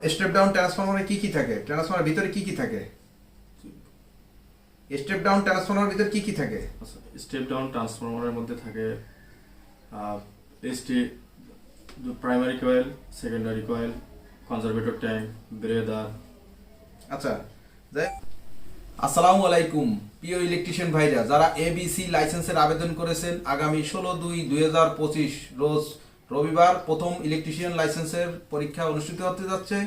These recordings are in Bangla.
স্টেপ ডাউন ট্রান্সফরমারে কি কি থাকে? ট্রান্সফরমারের ভিতরে কি কি থাকে? স্টেপ ডাউন ট্রান্সফরমারের ভিতরে কি কি থাকে? স্টেপ ডাউন ট্রান্সফরমারের মধ্যে থাকে ST primary coil secondary coil conservator tank breather আচ্ছা যাই আসসালামু আলাইকুম প্রিয় ইলেকট্রিশিয়ান ভাইরা যারা এবিসি লাইসেন্সের আবেদন করেছেন আগামী ষোলো দুই দুই হাজার পঁচিশ রোজ রবিবার প্রথম ইলেকট্রিশিয়ান লাইসেন্সের পরীক্ষা অনুষ্ঠিত হতে যাচ্ছে।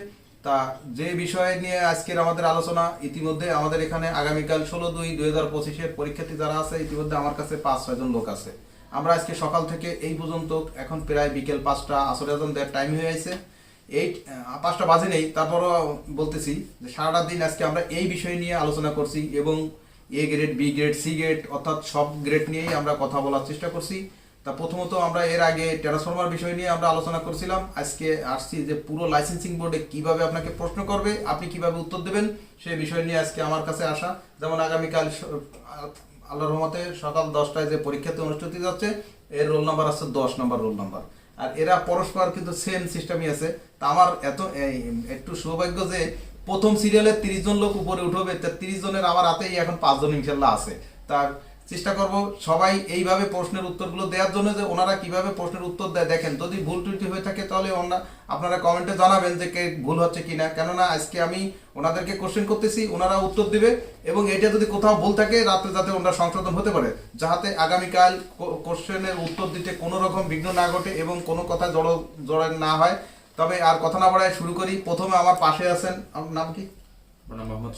তা যে বিষয় নিয়ে আজকের আমাদের আলোচনা, ইতিমধ্যে আমাদের এখানে আগামীকাল ষোলো দুই দুই হাজার পঁচিশের পরীক্ষার্থী যারা আছে, ইতিমধ্যে আমার কাছে পাঁচ ছয়জন লোক আছে। আমরা আজকে সকাল থেকে এই পর্যন্ত, এখন প্রায় বিকেল পাঁচটা, আসর আজান দেওয়ার টাইম হয়ে আছে এই পাঁচটা বাজে নেই, তারপরও বলতেছি যে সারাটা দিন আজকে আমরা এই বিষয় নিয়ে আলোচনা করছি এবং A grade, B grade, C grade, অর্থাৎ সব গ্রেড নিয়েই আমরা কথা বলার চেষ্টা করছি। তা প্রথমত আমরা এর আগে ট্রান্সফর্মার বিষয় নিয়ে আমরা আলোচনা করছিলাম। আজকে আসছি যে পুরো লাইসেন্সিং বোর্ডে কীভাবে আপনাকে প্রশ্ন করবে, আপনি কীভাবে উত্তর দেবেন, সেই বিষয় নিয়ে আজকে আমার কাছে আসা। যেমন আগামীকাল আল্লাহর রহমতে সকাল দশটায় যে পরীক্ষাতে অনুষ্ঠিত যাচ্ছে এর রোল নাম্বার আছে দশ নম্বর রোল নাম্বার আর এরা পরস্পর কিন্তু সেম সিস্টেমই আছে। তা আমার এত একটু সৌভাগ্য যে প্রথম সিরিয়ালে তিরিশ জন লোক উপরে উঠবে, তা তিরিশ জনের আমার হাতেই এখন পাঁচজন ইনশাল্লাহ আছে। তার চেষ্টা করব সবাই এইভাবে প্রশ্নের উত্তরগুলো দেওয়ার জন্য যে ওনারা কীভাবে প্রশ্নের উত্তর দেয়। দেখেন, যদি ভুল ত্রুটি হয়ে থাকে তাহলে ওনারা আপনারা কমেন্টে জানাবেন যে কে ভুল হচ্ছে কি না কেননা আজকে আমি ওনাদেরকে কোশ্চেন করতেছি, ওনারা উত্তর দিবে এবং এটা যদি কোথাও ভুল থাকে রাত্রে যাতে ওনারা সংশোধন হতে পারে। যাতে আগামীকাল কোশ্চেনের উত্তর দিতে কোনো রকম বিঘ্ন না ঘটে এবং কোনো কথা জড়ো জড় না হয়। তবে আর কথা না বাড়ায় শুরু করি। প্রথমে আমার পাশে আছেন আপনার নাম কি? মোহাম্মদ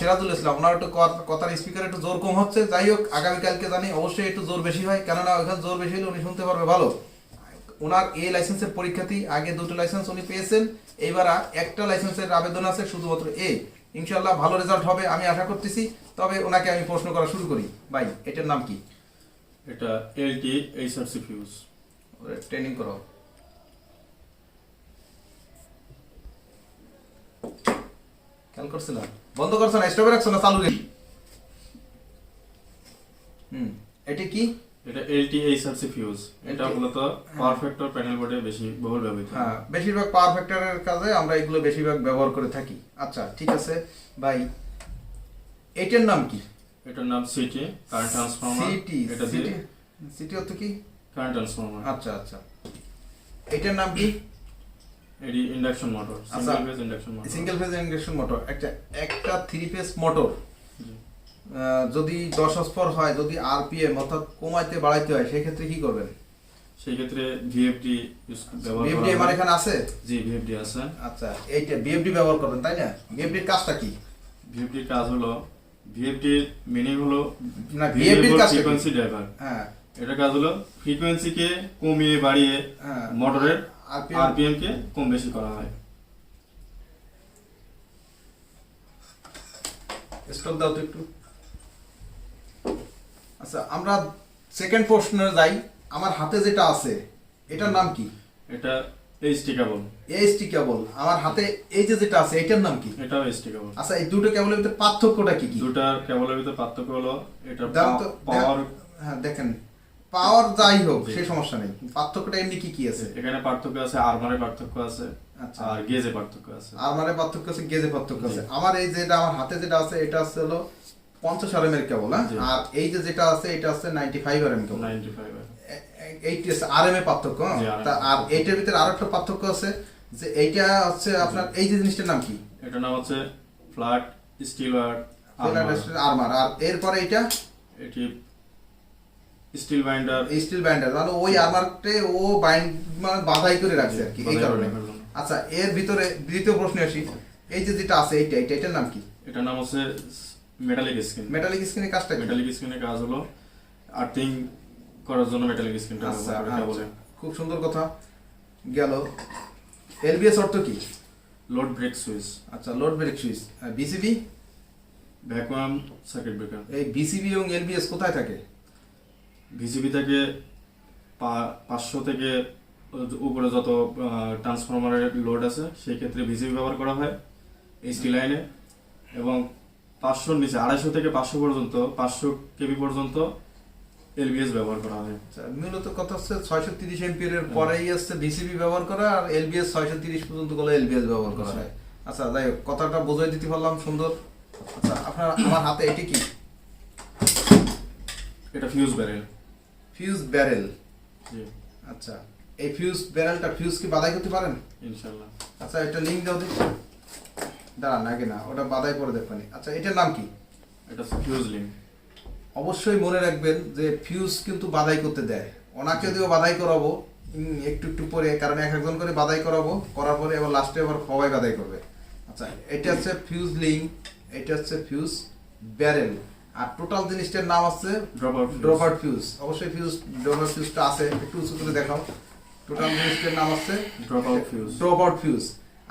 সিরাজুল ইসলাম। ওনার একটু কথার স্পিকার একটু জোর কম হচ্ছে। যাই হোক আগামীকালকে জানি অবশ্যই একটু জোর বেশি হয়। কেননা ওইখানে জোর বেশি হলে উনি শুনতে পারবে ভালো। ওনার এই লাইসেন্সের পরীক্ষাতেই আগে দুটো লাইসেন্স উনি পেয়েছেন। এইবার একটা লাইসেন্সের আবেদন আছে শুধুমাত্র এ। ইনশাল্লাহ ভালো রেজাল্ট হবে আমি আশা করতেছি। তবে ওনাকে আমি প্রশ্ন করা শুরু করি। ভাই এটার নাম কি? এটা এলটি এইচআরসি ফিউজ ট্রেনিং করো। খেয়াল করছে না বন্ধ করছ না স্টপে রাখছো না চালু রেখে হুম এটা কি? এটা এলটি এইচআরসি ফিউজ এটা মূলত পারফেক্টর প্যানেল বোর্ডে বেশি বহুল ব্যবহৃত। হ্যাঁ বেশিরভাগ পাওয়ার ফ্যাক্টরের কাজে আমরা এগুলো বেশিরভাগ ব্যবহার করে থাকি। আচ্ছা ঠিক আছে ভাই এটার নাম কি? এটার নাম সিটি কারেন্ট ট্রান্সফরমার সিটি এটা সিটি সিটি অর্থ কি? কারেন্ট ট্রান্সফরমার আচ্ছা আচ্ছা। এটার নাম কি? এটি ইন্ডাকশন মোটর আচ্ছা। Single phase induction motor. Single phase induction motor একটা একটা থ্রি ফেজ মোটর যদি দশ হয় যদি আরপিএম অর্থাৎ কমাইতে বাড়াইতে হয় সেই ক্ষেত্রে কি করবেন? সেই ক্ষেত্রে ভিএফডি আমার এখানে আছে? জি ভিএফডি আছে। আচ্ছা এইটা ব্যবহার করবেন তাই না? বিএফডির কাজটা কি? ভিএফডির কাজ হলো ভিএফডির মিনিং হলো না বিএফডির কাজটা কি? ফ্রিকোয়েন্সি ড্রাইভার হ্যাঁ। এটা কাজ হলো ফ্রিকোয়েন্সিকে কমিয়ে বাড়িয়ে হ্যাঁ। মোটরের RPM আরপিএম কে কম বেশি করা হয়। স্টপ দাও তো একটু। আচ্ছা আমরা সেকেন্ড প্রশ্নে যাই। আমার হাতে যেটা আছে এটার নাম কি? এটা এইচটি কেবল এইচটি কেবল আমার হাতে এই যে যেটা আছে এটার নাম কি? এটাও এইচটি কেবল আচ্ছা এই দুটো কেবলের ভিতরে পার্থক্যটা কি কি? দুটার কেবলের ভিতরে পার্থক্য হলো এটা পাওয়ার হ্যাঁ দেখেন। পাওয়ার যাই হোক। সেই সমস্যা নেই। পার্থক্যটা এমনি কি কি আছে? এখানে পার্থক্য আছে আরমারে পার্থক্য আছে আচ্ছা। আর গেজে পার্থক্য আছে। আর মানে পার্থক্য আছে গেজে পার্থক্য আছে। আমার এই যেটা আমার হাতে যেটা আছে এটা আছে হলো পঞ্চাশ আর এম এর কেবল হ্যাঁ? আর এই যে যেটা আছে এটা আছে ninety five R M cable ninety five এইটি আছে আর এম এ পার্থক্য হ্যাঁ? তা আর এইটার ভিতরে আরও একটা পার্থক্য আছে যে এইটা হচ্ছে আপনার এই যে জিনিসটার নাম কি? এটার নাম হচ্ছে ফ্ল্যাট স্টিল ওয়ার আর্মার আর এরপরে এটা এটি স্টিল বাইন্ডার। স্টিল ব্যান্ডার মানে ওই আর্মারটে ও বাইন্ড মানে বাধাই করে রাখছে আর কি এই কারণে। আচ্ছা এর ভিতরে দ্বিতীয় প্রশ্নে আসি। এই যে যেটা আছে এইটা এইটা এটার নাম কি? এটার নাম হচ্ছে মেটালিক স্ক্রিন মেটালিক স্ক্রিনের কাজটা মেটালিক স্ক্রিনের কাজ হলো আর্থিং করার জন্য মেটালিক স্ক্রিনটা আচ্ছা আচ্ছা। বলে। খুব সুন্দর কথা। গেল। এলবিএস অর্থ কি? লোড ব্রেক সুইচ আচ্ছা load break switch BCB vacuum circuit breaker এই বিসিবি এবং এলবিএস কোথায় থাকে? ভিসিবি থেকে পাঁচশো থেকে উপরে যত ট্রান্সফরমারের লোড আছে সেই ক্ষেত্রে ভিসিবি ব্যবহার করা হয় এইচটি লাইনে এবং পাঁচশোর নিচে আড়াইশো থেকে পাঁচশো পর্যন্ত পাঁচশো কেবি পর্যন্ত এলবিএস ব্যবহার করা হয়। আচ্ছা, মূলত কথা হচ্ছে ছয়শো তিরিশ এমপিয়ারের পরেই হচ্ছে ডিসিবি ব্যবহার করা আর এলবিএস ছয়শো তিরিশ পর্যন্তগুলো এলবিএস ব্যবহার করা হয়। আচ্ছা যাই হোক কথাটা বোঝাই দিতে পারলাম সুন্দর। আচ্ছা আপনার আমার হাতে এটি কি? এটা ফিউজ ব্যারেল ফিউজ ব্যারেল আচ্ছা এই ফিউজ ব্যারেলটা ফিউজ কি বাদাই করতে পারেন? ইনশাল্লাহ। আচ্ছা এটা লিঙ্ক দাও দেখি। দাঁড়ান আগে না ওটা বাধাই করে দেখবানি আচ্ছা এটার নাম কি? এটা ফিউজ লিঙ্ক অবশ্যই মনে রাখবেন যে ফিউজ কিন্তু বাদাই করতে দেয়। ওনাকে যদিও বাধাই করাবো। একটু একটু পরে কারণ এক একজন করে বাধাই করাবো। করার পরে এবার লাস্টে আবার সবাই বাধাই করবে। আচ্ছা এটা হচ্ছে ফিউজ লিঙ্ক এটা হচ্ছে ফিউজ ব্যারেল আর টোটাল জিনিসটার নাম আছে drop out drop out fuse অবশ্যই ফিউজ ড্রপ আউট ফিউজটা আছে একটু উঁচু করে দেখাও। টোটাল জিনিসটার নাম আছে drop out fuse drop fuse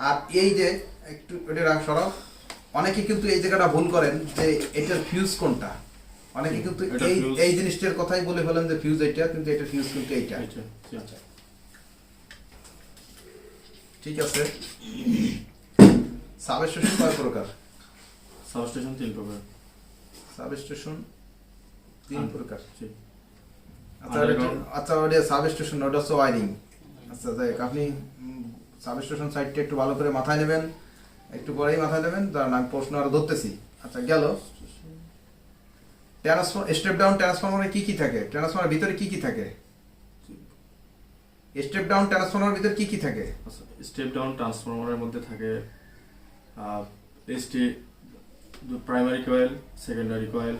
আর এই যে একটু এটা রাখ সরাও অনেকে কিন্তু এই জায়গাটা ভুল করেন যে এটার ফিউজ কোনটা। অনেকে কিন্তু এই এই জিনিসটার কথাই বলে ফেলেন যে ফিউজ এটা কিন্তু এটা ফিউজ কিন্তু এইটা। আচ্ছা। আচ্ছা। ঠিক আছে। সাবস্টেশন কয় প্রকার? সাবস্টেশন তিন প্রকার। সাবস্টেশন তিন প্রকার আচ্ছা ওটা- Underground। আচ্ছা ওটা হচ্ছে ওয়ারিং আচ্ছা যাই আপনি সাবস্টেশন সাইডটা একটু ভালো করে মাথায় নেবেন একটু পরেই মাথায় নেবেন কারণ আমি প্রশ্ন আরও ধরতেছি আচ্ছা গেল ট্রান্সফর স্টেপ ডাউন ট্রান্সফরমারে কি কি থাকে? ট্রান্সফরমারের ভিতরে কি কি থাকে স্টেপ ডাউন ট্রান্সফরমারের ভিতরে কি কি থাকে স্টেপ ডাউন ট্রান্সফরমারের মধ্যে থাকে ST primary coil secondary coil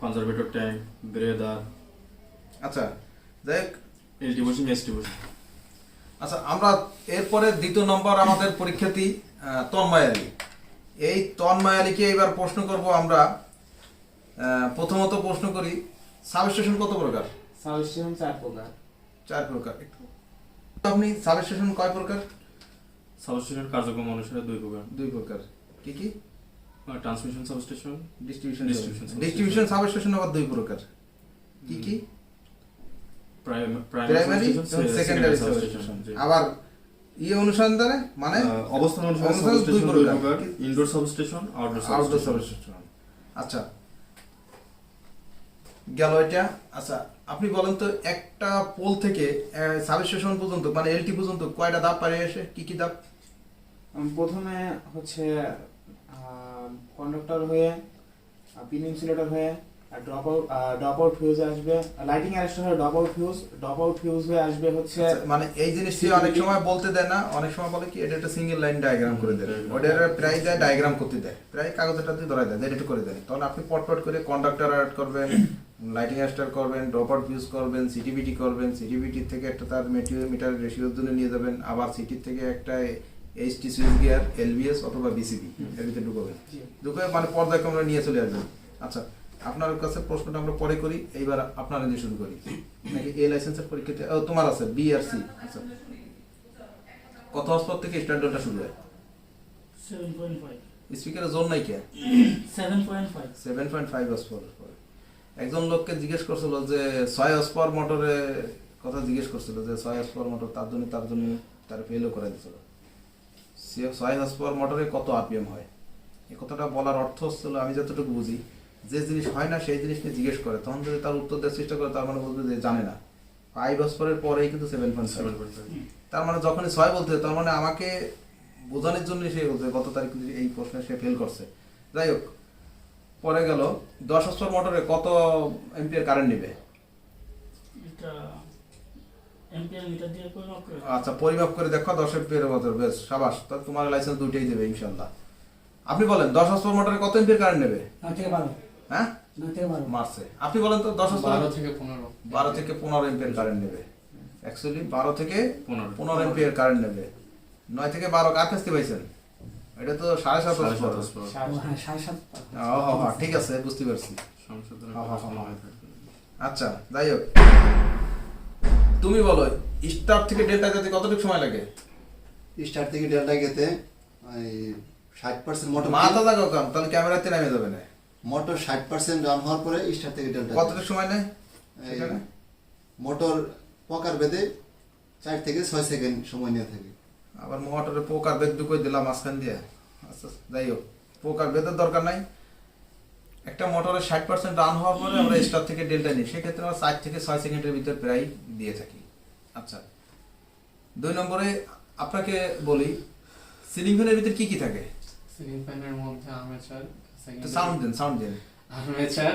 conservator tank breather আচ্ছা যাই হোক এলটি বুশিং এসটি বুশিং আচ্ছা আমরা এরপরে দ্বিতীয় নম্বর আমাদের পরীক্ষার্থী তন্ময় আলী। এই তন্ময় আলীকে এবার প্রশ্ন করব আমরা। প্রথমত প্রশ্ন করি সাবস্টেশন কত প্রকার? সাবস্টেশন চার প্রকার। চার প্রকার। একটু আপনি সাবস্টেশন কয় প্রকার? সাবস্টেশন কার্যক্রম অনুসারে দুই প্রকার। দুই প্রকার। কি কি? Transmission substation distribution distribution substation আবার দুই প্রকার। কি কি? প্রাইমারি প্রাইমারি সেকেন্ডারি সাবস্টেশন আবার ইয়ে অনুসন্ধানে মানে অবস্থান অনুসারে অবস্থান দুই প্রকার। Indoor substation outdoor outdoor substation আচ্ছা। গেল এটা। আচ্ছা আপনি বলেন তো একটা পোল থেকে সাবস্টেশন পর্যন্ত মানে এলটি পর্যন্ত কয়টা ধাপ পারে আসে? কি কি ধাপ? উম, প্রথমে হচ্ছে কন্ডাক্টর হয়ে পিন ইনসুলেটর হয়ে drop out drop out fuse আসবে লাইটিং অ্যারেস্টার হয়ে drop out fuse drop out fuse হয়ে আসবে হচ্ছে আচ্ছা, মানে এই জিনিসটি অনেক সময় বলতে দেয় না অনেক সময় বলে কি এটা একটা সিঙ্গেল লাইন ডায়াগ্রাম করে দেয়. ওটা প্রায় দেয় ডায়াগ্রাম করতে দেয়। প্রায় কাগজটা দিয়ে ধরাই দেয় এটা করে দেয়। তখন আপনি পট পট করে কন্ডাক্টর অ্যাড করবেন লাইটিং অ্যাস্টার করবেন ড্রপ আউট ইউজ করবেন সিটিভিটি করবেন সিটিবিটি থেকে একটা তার মেটিরিয়াল মিটার রেশিওর জন্য নিয়ে যাবেন আবার সিটি থেকে একটা এইচটি সুইচ গিয়ার এলবিএস অথবা বিসিবি এর ভিতরে ঢুকাবেন ঢুকে মানে পর্যায়ক্রমে নিয়ে চলে আসবেন। আচ্ছা আপনার কাছে প্রশ্নটা আমরা পরে করি এইবার আপনারা দিয়ে শুরু করি। নাকি এ লাইসেন্সের পরীক্ষাতে ও তোমার আছে বি আর সি আচ্ছা। কত থেকে স্ট্যান্ডার্ডটা শুরু হয়। জোন নাই কে? একজন লোককে জিজ্ঞেস করছিল যে ছয় হসপর মোটরে কথা জিজ্ঞেস করছিল যে ছয় হসপর মোটর তার জন্য তার জন্য তার ফেলও করে দিছিল। মোটরে কত আরপিএম হয়? এই কথাটা বলার অর্থ হচ্ছিল আমি যতটুকু বুঝি, যে জিনিস হয় না সেই জিনিস নিয়ে জিজ্ঞেস করে। তখন যদি তার উত্তর দেওয়ার চেষ্টা করে, তার মানে বলবে যে জানে না। ফাইভ হসপরের পরেই কিন্তু সেভেন পয়েন্ট সেভেন তার মানে যখনই ছয় বলতে তার মানে আমাকে বোঝানোর জন্য সে বলছে, গত তারিখ এই প্রশ্নে সে ফেল করছে। যাই হোক, পরে গেল, দশ হস্তর মোটরে কত এম্পিয়ার কারেন্ট নেবে এটা এম্পিয়ার মিটার দিয়ে পরিমাপ করে আচ্ছা পরিমাপ করে দেখো দশ এম্পিয়ার মোটর বেশ সাবাস তা তোমার লাইসেন্স দুইটাই দেবে ইনশাল্লাহ। আপনি বলেন দশ হস্তর মোটরে কত এম্পিয়ার কারেন্ট নেবে? নয় থেকে বারো। হ্যাঁ? মার্চে আপনি বলেন তো দশ বারো থেকে পনেরো। বারো থেকে পনেরো কারেন্ট নেবে। অ্যাকচুয়ালি বারো থেকে পনেরো। পনেরো কারেন্ট নেবে। নয় থেকে বারো কার কাছ পাইছেন? এটা তো সাড়ে সাত হ্যাঁ সাড়ে সাত ও, হ, হ, ঠিক আছে বুঝতে পারছি। হ্যাঁ, হ্যাঁ, হ্যাঁ। হয়ে। আচ্ছা যাই হোক। তুমি বলো স্টার থেকে ডেল্টা যেতে কতটুকু সময় লাগে? স্টার থেকে ডেল্টা গেতে ষাট পার্সেন্ট মোটর মাথা থাকো কম তাহলে ক্যামেরাতে নামে যাবে না। মোটর ষাট পার্সেন্ট রান হওয়ার পরে স্টার থেকে ডেল্টা কতটুকু সময় নেয়? মোটর পকার বেঁধে চার থেকে ছয় সেকেন্ড সময় নিয়ে থাকে। আবার মোটরে পোকার বেদ ঢুকে দিলাম মাঝখান দিয়ে। আচ্ছা যাই হোক পোকার বেদের দরকার নাই। একটা মোটরের ষাট পার্সেন্ট রান হওয়ার পরে আমরা স্টার থেকে ডেল্টা নিই। সেক্ষেত্রে আমরা চার থেকে ছয় সেকেন্ডের ভিতর প্রায় দিয়ে থাকি। আচ্ছা। দুই নম্বরে আপনাকে বলি সিলিং ফ্যানের ভিতর কি কি থাকে? সিলিং ফ্যানের মধ্যে আর্মেচার সাউন্ড দেন সাউন্ড দেন। আর্মেচার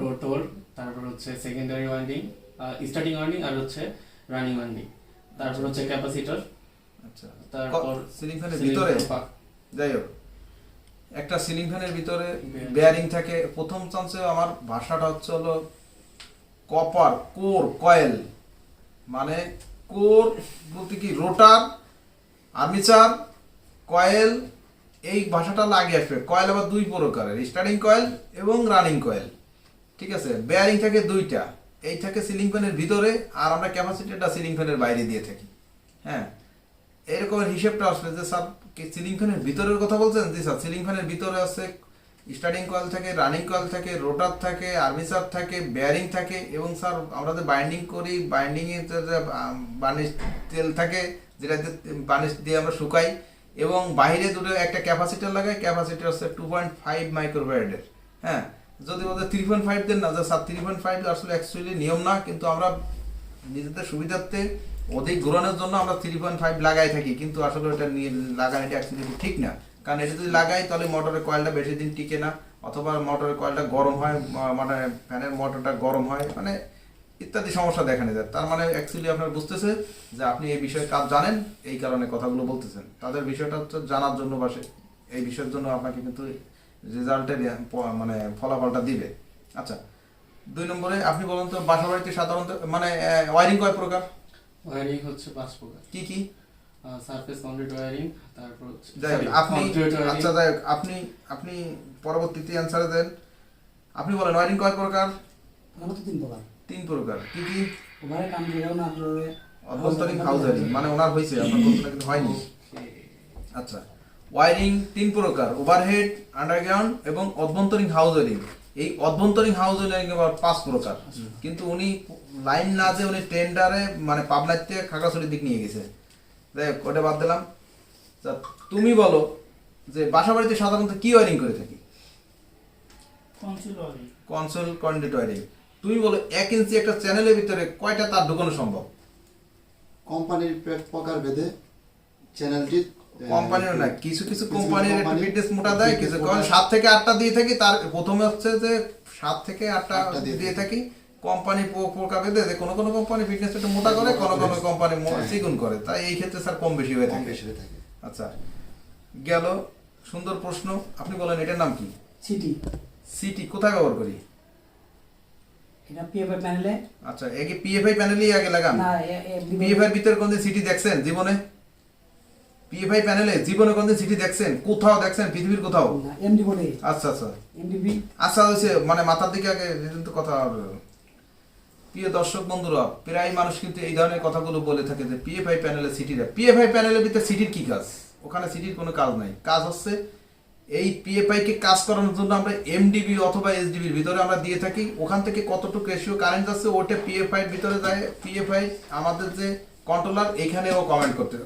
রোটর তারপর হচ্ছে সেকেন্ডারি ওয়াইন্ডিং স্টার্টিং ওয়াইন্ডিং আর হচ্ছে রানিং ওয়াইন্ডিং তারপর হচ্ছে ক্যাপাসিটর আচ্ছা। তারপর সিলিং ফ্যানের ভিতরে? যাই হোক। একটা সিলিং ফ্যানের ভিতরে বেয়ারিং থাকে। প্রথম চান্সে আমার ভাষাটা হচ্ছে হলো কপার কোর কয়েল মানে কোর বলতে কি? রোটার আর্মিচার কয়েল এই ভাষাটা লাগে আসবে। কয়েল আবার দুই প্রকারের স্টার্টিং কয়েল এবং রানিং কয়েল ঠিক আছে? বেয়ারিং থাকে দুইটা। এই থাকে সিলিং ফ্যানের ভিতরে আর আমরা ক্যাপাসিটিটা সিলিং ফ্যানের বাইরে দিয়ে থাকি। হ্যাঁ? এরকমের হিসেবটা আসলে যে স্যার সিলিং ফ্যানের ভিতরের কথা বলছেন? জি স্যার সিলিং ফ্যানের ভিতরে আছে স্টার্টিং কয়েল থাকে, রানিং কয়েল থাকে, রোটার থাকে, আর্মিচার থাকে, বেয়ারিং থাকে এবং স্যার, আমরা যে বাইন্ডিং করি বাইন্ডিং এ যে বার্নিশ তেল থাকে, যেটা দিয়ে, বার্নিশ দিয়ে আমরা শুকাই এবং বাইরে দুটো একটা ক্যাপাসিটার লাগাই, ক্যাপাসিটার হচ্ছে টু পয়েন্ট ফাইভ মাইক্রোফ্যারেডের হ্যাঁ? যদি বলতে থ্রি পয়েন্ট ফাইভ দেন না স্যার থ্রি পয়েন্ট ফাইভ আসলে অ্যাকচুয়ালি নিয়ম না, কিন্তু আমরা নিজেদের সুবিধার্থে অধিক ঘোরানোর জন্য আমরা থ্রি পয়েন্ট ফাইভ লাগাই থাকি, কিন্তু আসলে ওটা নিয়ে লাগানোটা অ্যাকচুয়ালি ঠিক না। কারণ এটা যদি লাগাই, তাহলে মোটরের কয়েলটা বেশি দিন টিকে না, অথবা মোটরের কয়েলটা গরম হয় মানে ফ্যানের মোটরটা গরম হয় মানে ইত্যাদি সমস্যা দেখা যায় তার মানে অ্যাকচুয়ালি আপনার বুঝতেছে যে আপনি এই বিষয়ে কাজ জানেন, এই কারণে কথাগুলো বলতেছেন। তাদের বিষয়টা হচ্ছে জানার জন্য বাসে এই বিষয়ের জন্য আপনাকে কিন্তু রেজাল্টের মানে ফলাফলটা দিবে। আচ্ছা দুই নম্বরে আপনি বলুন তো বাসা বাড়িতে সাধারণত মানে ওয়ারিং কয় প্রকার? ওয়ারিং হচ্ছে পাঁচ প্রকার। কি কি? সারফেস কংক্রিট ওয়ারিং তারপর যাই হোক, আপনি আচ্ছা যাই হোক, আপনি আপনি পরবর্তীতে অ্যান্সারে দেন। আপনি বলেন ওয়ারিং কয় প্রকার? আমার তো তিন প্রকার। তিন প্রকার। কি কি? ওভারে কাম দিয়ে না আপনার অভ্যন্তরীণ হাউজারিং মানে ওনার হয়েছে আপনার কিন্তু হয়নি। আচ্ছা ওয়ারিং তিন প্রকার ওভারহেড আন্ডারগ্রাউন্ড এবং অভ্যন্তরীণ হাউজারিং এই অভ্যন্তরীণ হাউজারিং আবার পাঁচ প্রকার। কিন্তু উনি লাইন না যে উনি টেন্ডারে মানে পাবনার থেকে খাগড়াছড়ির দিক নিয়ে গেছে। যাই হোক ওটা বাদ দিলাম। তা তুমি বলো যে বাসা বাড়িতে সাধারণত কি ওয়ারিং করে থাকি? কনসোল কন্ডিট ওয়ারিং তুমি বলো এক ইঞ্চি একটা চ্যানেলের ভিতরে কয়টা তার ঢুকানো সম্ভব? কোম্পানির প্র- প্রকার ভেদে চ্যানেলটি কোম্পানির না কিছু কিছু কোম্পানির একটু ফিটনেস মোটা দেয় কিছু কারণ সাত থেকে আটটা দিয়ে থাকি তার প্রথমে হচ্ছে যে সাত থেকে আটটা আটটা দিয়ে দিয়ে থাকি। কোম্পানি প্রকার ভেদে যে কোনো কোনো কোম্পানি ফিটনেস একটু মোটা করে কোনো কোনো কোম্পানি হ্যাঁ। চিকুন করে। তাই এই ক্ষেত্রে স্যার কম বেশি হয়ে থাকে। বেশি হয়ে থাকে। আচ্ছা গেল সুন্দর প্রশ্ন। আপনি বলেন এটার নাম কি? সিটি। সিটি কোথায় ব্যবহার করি? এটা পিএফআই প্যানেলে আচ্ছা একে পিএফআই প্যানেলই আগে লাগান? না পিএফআই ভিতরে কোনদিন সিটি দেখছেন জীবনে? পিএফআই প্যানেলে জীবনে কোনদিন সিটি দেখছেন? কোথাও দেখছেন? পৃথিবীর কোথাও? এমডি বলে আচ্ছা আচ্ছা। এমডিবি আচ্ছা হয়েছে মানে মাথার দিকে আগে কথা হবে। প্রিয় দর্শক বন্ধুরা, প্রায় মানুষ কিন্তু এই ধরনের কথাগুলো বলে থাকে যে পিএফআই প্যানেলে সিটিরা পিএফআই প্যানেলের ভিতরে সিটির কি কাজ? ওখানে সিটির কোনো কাজ নাই। কাজ হচ্ছে এই পিএফআই কে কাজ করানোর জন্য আমরা এমডিবি অথবা এসডিবির ভিতরে আমরা দিয়ে থাকি। ওখান থেকে কতটুকু রেশিও কারেন্ট যাচ্ছে ওটা পিএফআই এর ভিতরে যায়। পিএফআই আমাদের যে কন্ট্রোলার এখানেও কমেন্ট করতে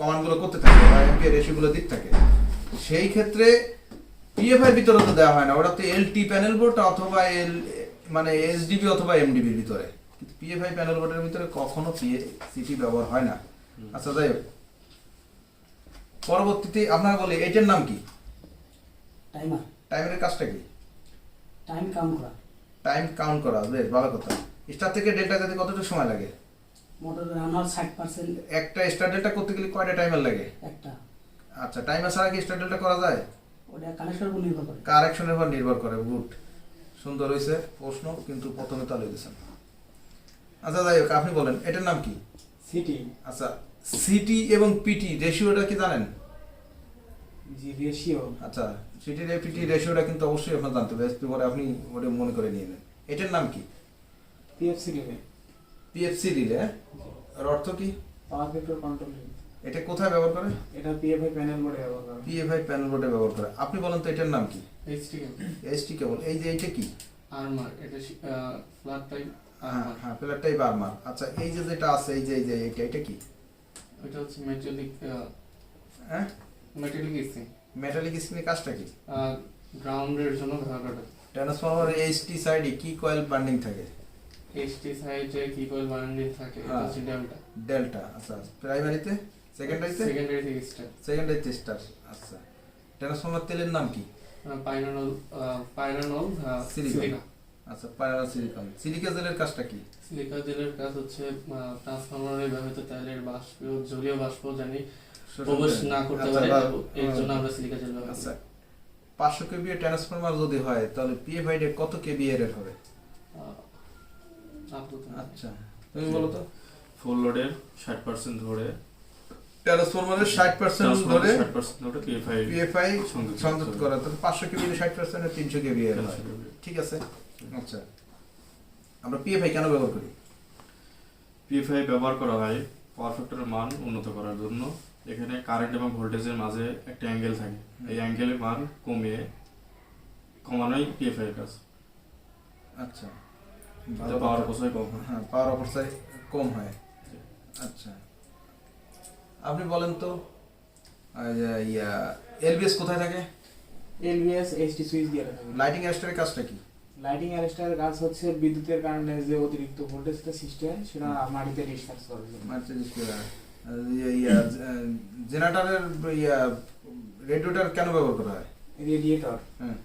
কমান্ডগুলো করতে থাকে বা এমপি রেশিওগুলো দিতে থাকে। সেই ক্ষেত্রে পিএফআই ভিতরে তো দেওয়া হয় না। ওটা তো এলটি প্যানেল বোর্ড অথবা এল মানে এসডিবি অথবা এমডিবির ভিতরে। কিন্তু পিএফআই প্যানেল বোর্ডের ভিতরে কখনো সিটি ব্যবহার হয় না। আচ্ছা যাই হোক। পরবর্তীতে আপনারা বলি এটার নাম কি? টাইমার। টাইমের কাজটা কি? টাইম কাউন্ট করা। টাইম কাউন্ট করা বেশ ভালো কথা। স্টার থেকে ডেল্টা যেতে কতটা সময় লাগে? মোটর রান হওয়ার ষাট পার্সেন্ট একটা স্টার ডেল্টা করতে গেলে কয়টা টাইমের লাগে? একটা। আচ্ছা টাইমার ছাড়া কি স্টার ডেল্টা করা যায়? ওটা কানেকশনের উপর নির্ভর করে। কারেকশনের উপর নির্ভর করে গুড। সুন্দর হয়েছে প্রশ্ন কিন্তু প্রথমে তাহলে দিয়েছেন আচ্ছা যাই হোক আপনি বলেন এটার নাম কি? সিটি। আচ্ছা সিটি এবং পিটি রেশিওটা কি জানেন? জি রেশিও। আচ্ছা সিটি পিটি রেশিওটা কিন্তু অবশ্যই আপনার জানতে হবে এসপি পরে আপনি ওটা মনে করে নিয়ে নেন। এটার নাম কি? পিএফসি রিলে পিএফসি রিলে এর অর্থ কি? পাওয়ার ফ্যাক্টর কন্ট্রোল এটা কোথায় ব্যবহার করে? এটা পিএফআই প্যানেল বোর্ডে ব্যবহার করা। পিএফআই প্যানেল বোর্ডে ব্যবহার করে। আপনি বলেন তো এটার নাম কি? এইচটি কেবল এসটি কেবল এই যে এইটা কি? আর্মার এটা ফ্ল্যাট টাইপ আর্মার হ্যাঁ প্লেটটাই বারমার আচ্ছা এই যে যেটা আছে এই যে এই যে এটা এটা কি? ওইটা হচ্ছে মেটালিক হ্যাঁ? মেটালিক এসি মেটালিক স্ক্রিনের কাজটা কি? গ্রাউন্ডের জন্য ব্যবহার করা। ট্রান্সফরমার এইচটি সাইডে কি কয়েল বান্ডিং থাকে? এইচটি সাইডে কি কয়েল বান্ডিং থাকে? এটা হ্যাঁ। হচ্ছে ডেল্টা ডেল্টা আচ্ছা প্রাইমারিতে সেকেন্ডারিতে সেকেন্ডারি থেকে স্টার সেকেন্ডারিতে স্টার আচ্ছা। ট্রান্সফরমার তেলের নাম কি? পাইনানল পাইনানল সিলিকা আচ্ছা পায়রাল সিলিকন সিলিকা জেলের কাজটা কি? সিলিকা জেলের কাজ হচ্ছে ট্রান্সফরমারে ব্যবহৃত তেলের বাষ্প জলীয় বাষ্প জানি প্রবেশ না করতে আচ্ছা, পারে। এর জন্য আমরা সিলিকা জেল ব্যবহার আচ্ছা। করি। পাঁচশো কেবি ট্রান্সফরমার যদি হয় তাহলে পিএফআই কত কেবি এর হবে? আচ্ছা। তুমি বলো তো। ফুল লোডের ষাট পার্সেন্ট ধরে। ষাট পার্সেন্ট ধরে ষাট পার্সেন্ট ধরে পিএফআই সংযুক্ত করা। তাহলে পাঁচশো কেবি ষাট পার্সেন্ট তিনশো কেবি ঠিক আছে? আচ্ছা। আমরা পিএফআই কেন ব্যবহার করি? পিএফআই ব্যবহার করা হয় পাওয়ার ফ্যাক্টরের মান উন্নত করার জন্য। এখানে কারেন্ট এবং ভোল্টেজের মাঝে একটা অ্যাঙ্গেল থাকে। এই অ্যাঙ্গেলের মান কমিয়ে কমানোই পিএফআই কাজ। আচ্ছা। পাওয়ার অপচয় কম হয়। হ্যাঁ পাওয়ার অপচয় কম হয়। আচ্ছা। আপনি বলেন তো ইয়া এলবিএস কোথায় থাকে? এলবিএস এইচটি সুইচ দিয়ে হয়। লাইটিং অ্যারেস্টারের কাজটা কি লাইটিং অ্যারেস্টারের কাজ হচ্ছে বিদ্যুতের কারণে যে অতিরিক্ত ভোল্টেজটা সৃষ্টি হয় সেটা মাটিতে ডিসচার্জ করে। মার্সিডিজ ইয়া জেনারেটরের ইয়া রেডিওটার কেন ব্যবহার করা হয়? রেডিয়েটর হ্যাঁ।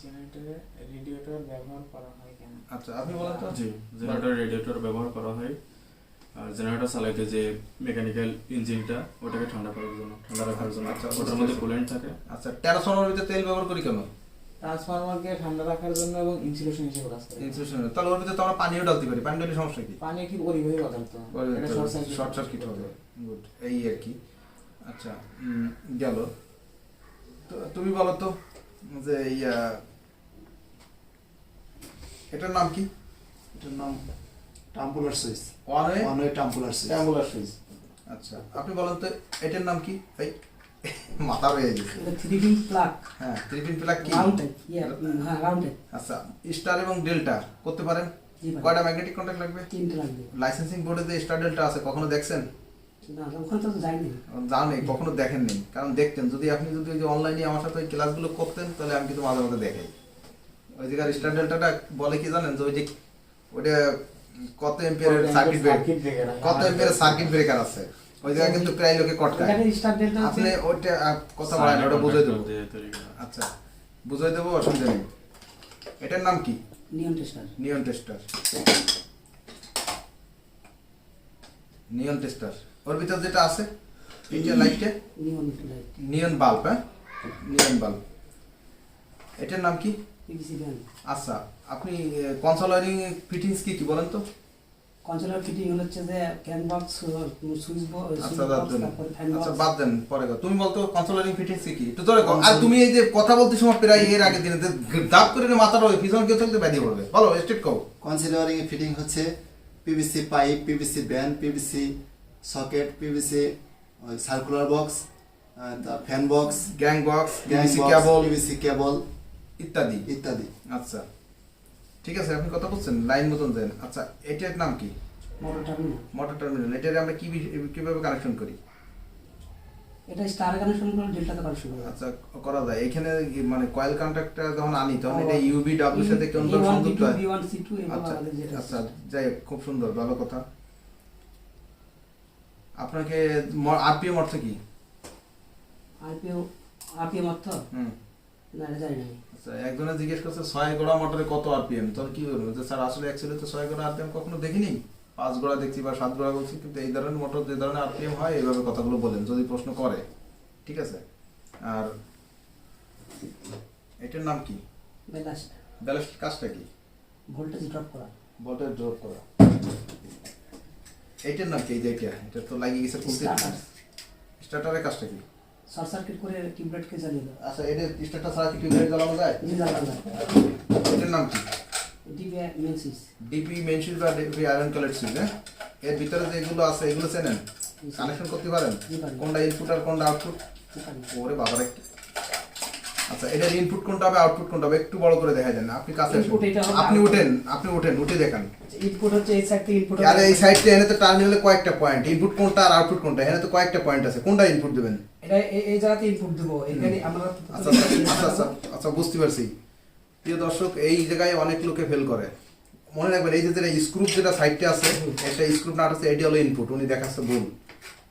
জেনারেটরে রেডিয়েটর ব্যবহার করা হয় কেন? আচ্ছা আপনি বলেন তো। জি জেনারেটর রেডিয়েটর ব্যবহার করা হয়। আর জেনারেটর চালাইতে যে মেকানিক্যাল ইঞ্জিনটা ওটাকে ঠান্ডা করার জন্য ঠান্ডা রাখার জন্য। আচ্ছা, ওটার মধ্যে কুলেন্ট থাকে। আচ্ছা ট্রান্সফরমার ভিতরে তেল ব্যবহার করি কেন? ট্রান্সফরমারকে ঠান্ডা রাখার জন্য এবং ইনসুলেশন হিসেবে কাজ করে। ইনসুলেশন তাহলে ওর ভিতরে তো আমরা পানিও ডালতে পারি। পানি ডালে সমস্যা কি? পানি কি পরিবাহী পদার্থ এটা শর্ট সার্কিট শর্ট সার্কিট হবে। গুড এই আর কি। আচ্ছা গেল। তো তুমি বলো তো যে ইয়া এটার নাম কি? এটার নাম tumbler switch one way one way tumbler switch tumbler switch আচ্ছা আপনি বলেন তো এটার নাম কি? এই মাথা রয়ে গেছে। থ্রি পিন প্লাগ হ্যাঁ থ্রি পিন প্লাগ কি? রাউন্ড হ্যাঁ রাউন্ড আচ্ছা স্টার এবং ডেল্টা করতে পারেন? কয়টা ম্যাগনেটিক কন্ট্যাক্ট লাগবে? তিনটে লাগবে। লাইসেন্সিং বোর্ডে যে স্টার ডেল্টা আছে কখনো দেখছেন? না ওখানে তো যাইনি জানেন কখনো দেখেননি। কারণ দেখতেন যদি আপনি যদি ওই যে অনলাইনে আমার সাথে ওই ক্লাসগুলো করতেন তাহলে আমি কিন্তু মাঝে মাঝে দেখাই। ওই জায়গার স্টার ডেল্টাটা বলে কি জানেন? যে ওই যে ওইটা কত এম্পিয়ারের সার্কিট ব্রেকার কত এম্পিয়ারের সার্কিট ব্রেকার আছে? ওই জায়গায় কিন্তু প্রায় লোকে কটকায়। আপনি ওইটা কথা বলেন ওটা বুঝাই দেবো। আচ্ছা বুঝাই দেবো অসুবিধা নেই। এটার নাম কি? Neon tester neon tester neon tester ওর ভিতর যেটা আছে তিনটে লাইটে নিয়ন বাল্ব হ্যাঁ? নিয়ন বাল্ব এটার নাম কি? আচ্ছা আপনি কনসোলারিং ফিটিংস কি কি বলেন তো। কনসোলার ফিটিং হচ্ছে যে ক্যান বক্স সুইচ বক্স আচ্ছা বাদ দেন ফ্যান আচ্ছা বক্স বাদ দেন পরে তুমি বলতো কনসোলারিং ফিটিংস কি কি একটু ধরে আর তুমি এই যে কথা বলতে সময় প্রায় এর আগে দিনে দাঁত করে নিয়ে মাথাটা ওই পিছনে কেউ থাকতে ব্যাধি পড়বে বলো স্ট্রেট কও। কনসিডারিং ফিটিং হচ্ছে PVC pipe PVC bend PVC socket PVC circular box fan box gang box gang PVC cable PVC cable ইত্যাদি। ইত্যাদি। আচ্ছা। ঠিক আছে আপনি কথা বলছেন লাইন মতন দেন। আচ্ছা এটার নাম কি? Motor terminal. Motor terminal. এটার আমরা কি কীভাবে কানেকশন করি? এটা স্টার কানেকশন করে ডেল্টাতে কানেকশন করা। আচ্ছা করা যায়। এখানে মানে কয়েল কানেক্টরটা যখন আনি তখন এটা ইউবি ডাব্লিউ সাথে কোন ভাবে সংযুক্ত হয়? আচ্ছা আচ্ছা যাই হোক, খুব সুন্দর ভালো কথা। আপনাকে আরপিএম অর্থ কি? আরপিও আরপিএম অর্থ? হুম। না জানি না একজনে জিজ্ঞেস করছে ছয় গোড়া মোটরে কত আরপিএম তোর কি বলব যে স্যার আসলে অ্যাকচুয়ালি তো ছয় গোড়া আরপিএম কখনো দেখিনি। পাঁচ গোড়া দেখছি বা সাত গোড়া বলছি কিন্তু এই ধরনের মোটর যে ধরনের আরপিএম হয় এইভাবে কথাগুলো বলেন যদি প্রশ্ন করে। ঠিক আছে? আর এটার নাম কি? ব্যালাস্ট। ব্যালেন্স কাজটা কি? ভোল্টেজ ড্রপ করা। ভোল্টেজ ড্রপ করা। এইটার নাম কি? এই যে এটা এটা তো লাগিয়ে গেছে খুলতে। স্টার্টারের কাজটা কি? শর্ট সার্কিট করে টিউবলাইটকে জ্বালিয়ে দেওয়া আচ্ছা এটা স্টার্টার ছাড়া কি টিউবলাইট জ্বালানো যায়? জি জ্বালানো যায়। এটার নাম কি? ডিপি মেনসিস ডিপি মেনসিস বা ডিপি আয়রন কালেক্ট সুইচ হ্যাঁ? এর ভিতরে যেগুলো আছে এগুলো চেনেন? কানেকশন করতে পারেন? কোনটা ইনপুট আর কোনটা আউটপুট ওরে ওরে বাবারে আচ্ছা এটার ইনপুট কোনটা হবে আউটপুট কোনটা হবে একটু বড় করে দেখা দেন আপনি কাছে আপনি। উঠেন আপনি উঠেন উঠে দেখান। ইনপুট হচ্ছে এই সাইড থেকে ইনপুট আরে এই সাইডটা এনে তো টার্মিনালে কয়েকটা পয়েন্ট ইনপুট কোনটা আর আউটপুট কোনটা এখানে তো কয়েকটা পয়েন্ট আছে কোনটা ইনপুট দেবেন? এটা এই- এই জায়গাতে ইনপুট দেবো এখানে আমরা আচ্ছা আচ্ছা আচ্ছা আচ্ছা আচ্ছা বুঝতে পারছি। প্রিয় দর্শক এই জায়গায় অনেক লোকে ফেল করে। মনে রাখবেন এই যে যেটা স্ক্রুপ যেটা সাইডটা আছে একটা স্ক্রুপ নাট আছে এটি হলো ইনপুট উনি দেখাচ্ছে ভুল।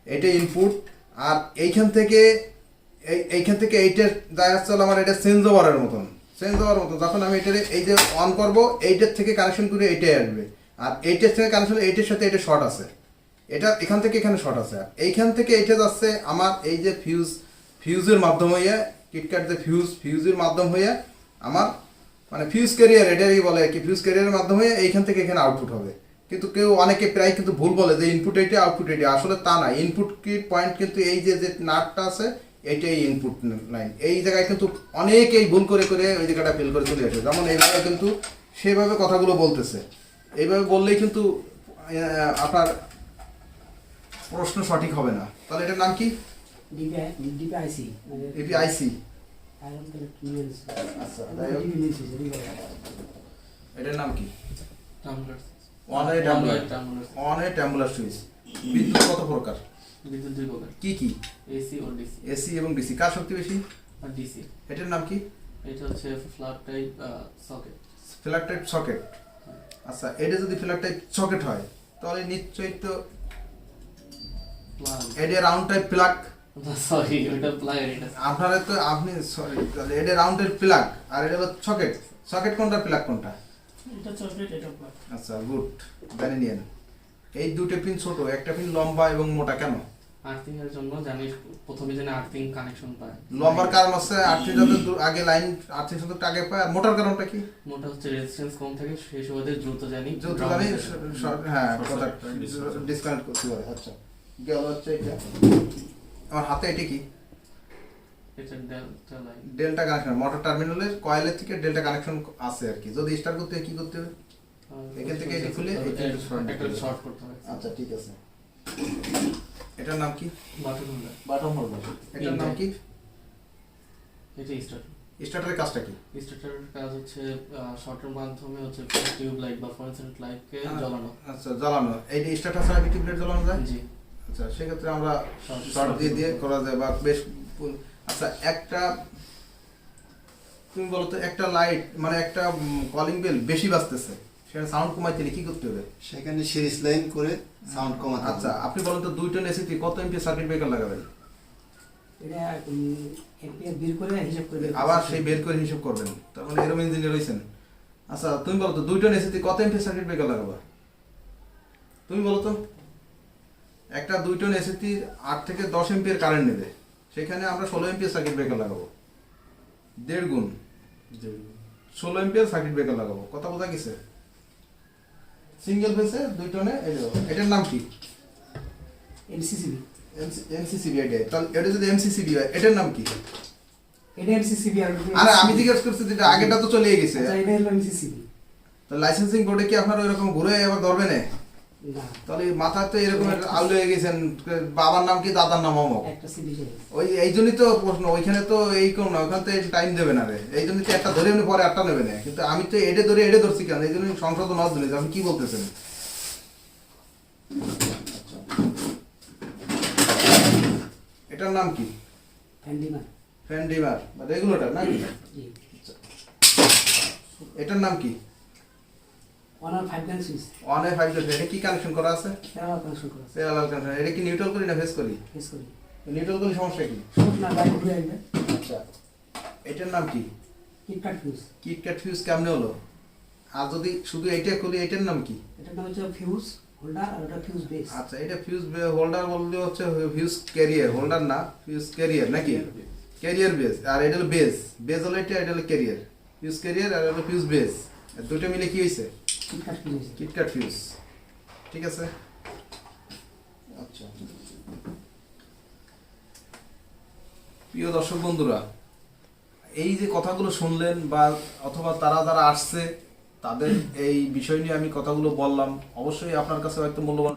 এটা ইনপুট আর এইখান থেকে এই, এইখান থেকে এইটা যাচ্ছে হলো আমার এটা চেঞ্জ ওভারের মতন। চেঞ্জ ওভার মতন। যখন আমি এটারে এই যে অন করব, এইটার থেকে কানেকশন করে এইটাই আসবে। আর এইটার থেকে কানেকশন এইটার সাথে এটা শর্ট আছে। এটা এখান থেকে এখানে শর্ট আছে। আর এইখান থেকে এইটা যাচ্ছে আমার এই যে ফিউজ ফিউজের মাধ্যম হয়ে কিটকাট যে ফিউজ ফিউজের মাধ্যম হইয়া আমার মানে ফিউজ ক্যারিয়ার এটাই বলে কি ফিউজ ক্যারিয়ারের মাধ্যমে এইখান থেকে এখানে আউটপুট হবে। কিন্তু কেউ, অনেকে প্রায় কিন্তু ভুল বলে যে ইনপুট এইটা আউটপুট এইটা। আসলে তা না। ইনপুট কি পয়েন্ট কিন্তু এই যে যে নাটটা আছে এইটাই ইনপুট লাইন এই জায়গায় কিন্তু অনেকেই ভুল করে করে ওই জায়গাটা ফেল করে চলে আসে। যেমন এইভাবে কিন্তু সেভাবে কথাগুলো বলতেছে। এইভাবে বললেই কিন্তু আপনার প্রশ্ন সঠিক হবে না। তাহলে এটার নাম কি? ডিপিআইসি নিয়ে আচ্ছা এটার নাম কি? অন এ ট্যাম্বুলার সুইচ বিদ্যুৎ কত প্রকার? বিদ্যুৎ দুই প্রকার কি কি? এসি ও ডিসি এসি এবং ডিসি কার শক্তি বেশি? আর ডিসি এটার নাম কি? এটা হচ্ছে flat type socket flat type socket আচ্ছা এটা যদি ফ্ল্যাট টাইপ সকেট হয় তাহলে নিশ্চয়ই তো এটা রাউন্ড টাইপ প্লাগ। সরি ওটা প্লাগ এটা আপনারা তো আপনি সরি তাহলে এটা রাউন্ড টাইপ প্লাগ। আর এটা হলো সকেট সকেট কোনটা প্লাগ কোনটা? এটা চকলেট এটা প্লাগ আচ্ছা গুড। জানি নিয়েন এই দুটো পিন ছোট একটা পিন লম্বা এবং মোটা কেন? আর্থিং এর জন্য জানি প্রথমে যেন আর্থিং কানেকশন পায় লম্বার কারণ হচ্ছে আর্থিং যাতে আগে লাইন আর্থিং সাথে আগে পায় আর মোটার কারণটা কি? মোটা হচ্ছে রেজিস্ট্যান্স কম থাকে? সেই সুবাদে দ্রুত জানি। ground আমি হয়ে কথা ডিসকানেক্ট করতে পারে আচ্ছা। গেল হচ্ছে এটা। আমার হাতে এটি কি? এটা ডেল্টা কানেকশন মোটর টার্মিনালের কয়েলের থেকে ডেল্টা কানেকশন আছে আর কি। যদি স্টার্ট করতে হয় কি করতে হবে? এখান থেকে এটা খুলে একটা শর্ট করতে হবে। আচ্ছা ঠিক আছে। এটার নাম কি? বাটন হোল্ডার বাটন হোল্ডার এটার নাম কি? এটা স্টার্ট স্টার্টারের কাজটা কি? স্টার্টারের কাজ হচ্ছে শর্টের মাধ্যমে হচ্ছে টিউব লাইট বা ফ্লোরেসেন্ট লাইটকে হ্যাঁ। জ্বালানো। আচ্ছা জ্বালানো। এই যে স্টার্টার ছাড়া কি টিউবলাইট জ্বালানো যায়? জি। আচ্ছা সেক্ষেত্রে আমরা শর্ট দিয়ে দিয়ে করা যায় বা বেশ আচ্ছা একটা তুমি বলো তো একটা লাইট মানে একটা কলিং বেল বেশি বাজতেছে। সেখানে সাউন্ড কমাইতে হলে কি করতে হবে? সেখানে সিরিজ লাইন করে সাউন্ড কমাতে আচ্ছা আপনি বলেন তো দুই টন এসিতে কত এমপি সার্কিট ব্রেকার লাগাবেন? এটা এমপিএস বের করে হিসাব করে আবার সেই বের করে হিসাব করবেন। তার মানে এরকম ইঞ্জিনিয়ার হয়েছেন আচ্ছা তুমি বলো তো দুই টন এসিতে কত এমপি সার্কিট ব্রেকার লাগাবা? তুমি বলো তো। একটা দুই টন এসিতে আট থেকে দশ এমপির কারেন্ট নেবে। সেখানে আমরা ষোলো এমপি সার্কিট ব্রেকার লাগাবো। দেড় গুণ। ষোলো এমপিয়ার সার্কিট ব্রেকার লাগাবো। কথা বোঝা গেছে? সিঙ্গেল ফেসে দুই টনে এটার নাম কি? এনসিসিবি এমসিসিবি এটা তাহলে এটা যদি এমসিসিবি হয় এটার নাম কি? এটা এমসিসিবি আর আমি জিজ্ঞেস করছি যেটা আগেটা তো চলে গেছে। আচ্ছা এটা হলো এমসিসিবি তো লাইসেন্সিং বোর্ডে কি আপনারা ওইরকম ঘুরে আবার ধরবে না? তাহলে মাথায় তো এরকম আউল হয়ে গেছেন বাবার নাম কি দাদার নাম অমক? ওই এই জন্যই তো প্রশ্ন ওইখানে তো এই কোন না ওখানে তো টাইম দেবে না রে। এই জন্যই তো একটা ধরে উনি পরে একটা নেবে না। কিন্তু আমি তো এডে ধরে এডে ধরছি কেন? এই জন্য সংশোধন হওয়ার জন্য আপনি কি বলতেছেন? এটার নাম কি? ফ্যান্ডিমান ফ্যান ডিমার রেগুলেটর নাকি? এটার নাম কি? ওয়ান আর ফাইভ লাইন সুইচ ওয়ান এ ফাইভ এটা কি কানেকশন করা আছে? প্যারালাল কানেকশন করা আছে। প্যারালাল কানেকশন এটা কি নিউট্রাল করি না ফেস করি? ফেস করি। নিউট্রাল করলে সমস্যা কি? না বাইরে ঘুরে আসবে আচ্ছা। এটার নাম কি? কিটকাট ফিউজ কিটক্যাট ফিউজ কেমনে হলো? আর যদি শুধু এইটা খুলি এটার নাম কি? এটার নাম হচ্ছে ফিউজ হোল্ডার আর ওটা ফিউজ বেস আচ্ছা এটা ফিউজ হোল্ডার বললে হচ্ছে ফিউজ ক্যারিয়ার হোল্ডার না ফিউজ ক্যারিয়ার নাকি? ক্যারিয়ার বেস আর এটা হলো বেস বেস হলো এটা এটা হলো ক্যারিয়ার ফিউজ ক্যারিয়ার আর হলো ফিউজ বেস দুটো মিলে কি ফিউজ কিটক্যাট ফিউজ ঠিক আছে? আচ্ছা। প্রিয় দর্শক বন্ধুরা, এই যে কথাগুলো শুনলেন বা অথবা তারা যারা আসছে, তাদের এই বিষয় নিয়ে আমি কথাগুলো বললাম। অবশ্যই আপনার কাছে হয়তো মূল্যবান